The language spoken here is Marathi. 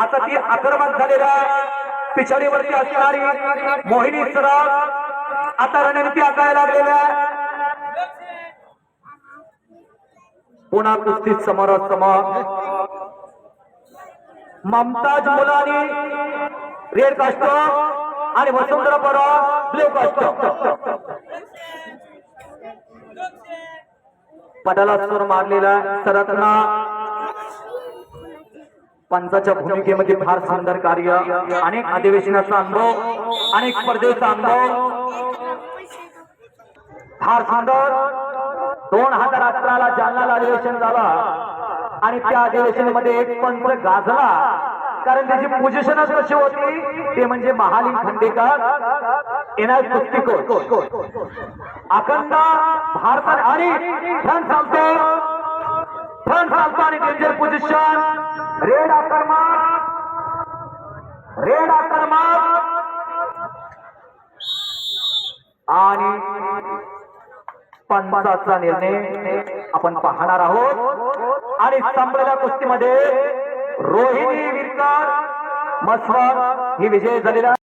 आता ती आक्रमक झालेल्या पिछाडीवरती असणारी मोहिनी सराफ आता रणनीती आखायला लागलेल्या पुन्हा कुस्तीत समोरासमोर ममताज मुलानी रेड कास्ट आणि वसुंधरा परा ब्ल्यू कास्ट पटाला सूर मारलेला सरतना. पंचाच्या भूमिकेमध्ये फार सुंदर कार्य अनेक अधिवेशनाचा अनुभव अनेक स्पर्धेचा अनुभव. फार सुंदर. दोन हजार अठराला जालनाला अधिवेशन झाला. आणि त्या अधिवेशनामध्ये एक पंच गाजला. कारण त्याची पोझिशनच कशी होती? ते म्हणजे महाली खंडेकर येणार कुस्तीकोट अखंड भारतात आणि फ्रंट चालतो फ्रंट चालतो आणि डेंजर पोझिशन रेड आक्रमक रेड आक्रमक आणि पंचाचा निर्णय आपण पाहणार आहोत. आणि संपलेल्या कुस्तीमध्ये रोहिणी विरकर मस्वर ही विजय झालेला